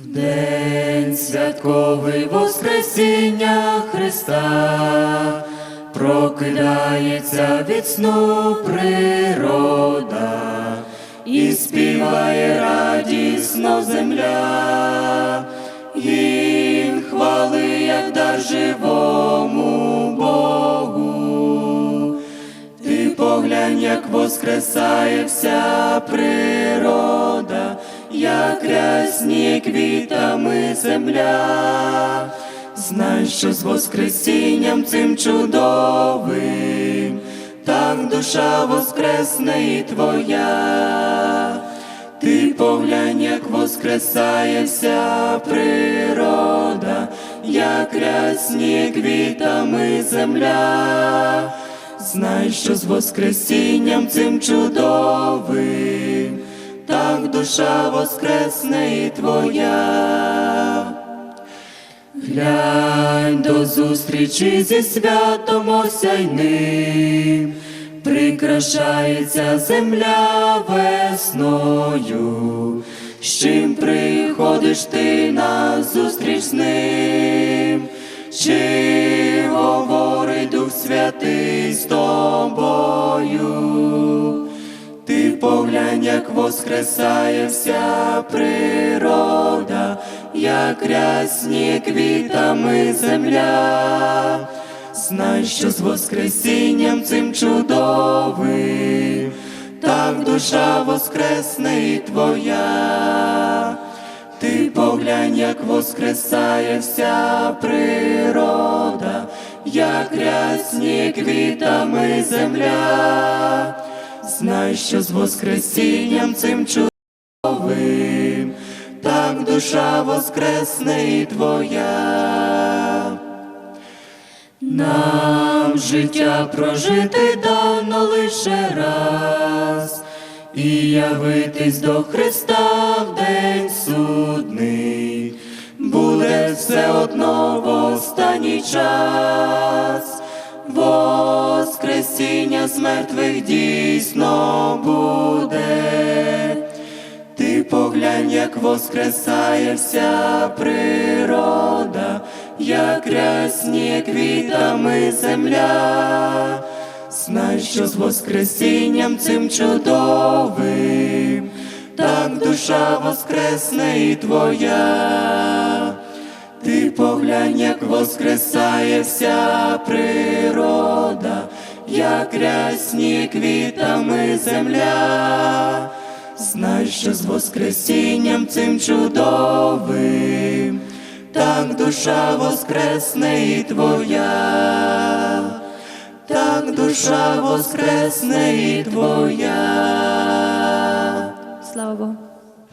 В день святковий Воскресіння Христа прокидається від сну природа і співає радісно земля, гімн хвали, як дар живому Богу. Ти поглянь, як воскресає вся природа, як рясніє квітами земля. Знай, що з воскресінням цим чудовим, так душа воскресне і твоя. Ти поглянь, як воскресає вся природа, як рясніє квітами земля. Знай, що з воскресінням цим чудовим, так душа воскресне і твоя. Глянь до зустрічі зі святом осяйним, прикрашається земля весною, з чим приходиш ти на зустріч з ним, воскресає вся природа, як рясніє квітами земля. Знай, що з воскресінням цим чудовим, так душа воскресне і твоя. Ти поглянь, як воскресає вся природа, як рясніє квітами земля. Знай, що з воскресінням цим чудовим, так душа воскресне і твоя. Нам життя прожити дано лише раз, і явитись до Христа в день судний, буде все одно в останній час. Воскресіння з мертвих дійсно буде. Ти поглянь, як воскресає вся природа, як рясніє квітами земля. Знай, що з воскресінням цим чудовим, так душа воскресне і твоя. Ти поглянь, як воскресає вся природа, як рясніє квітами земля. Знай, що з воскресінням цим чудовим, так душа воскресне і твоя, так душа воскресне і твоя. Слава Богу.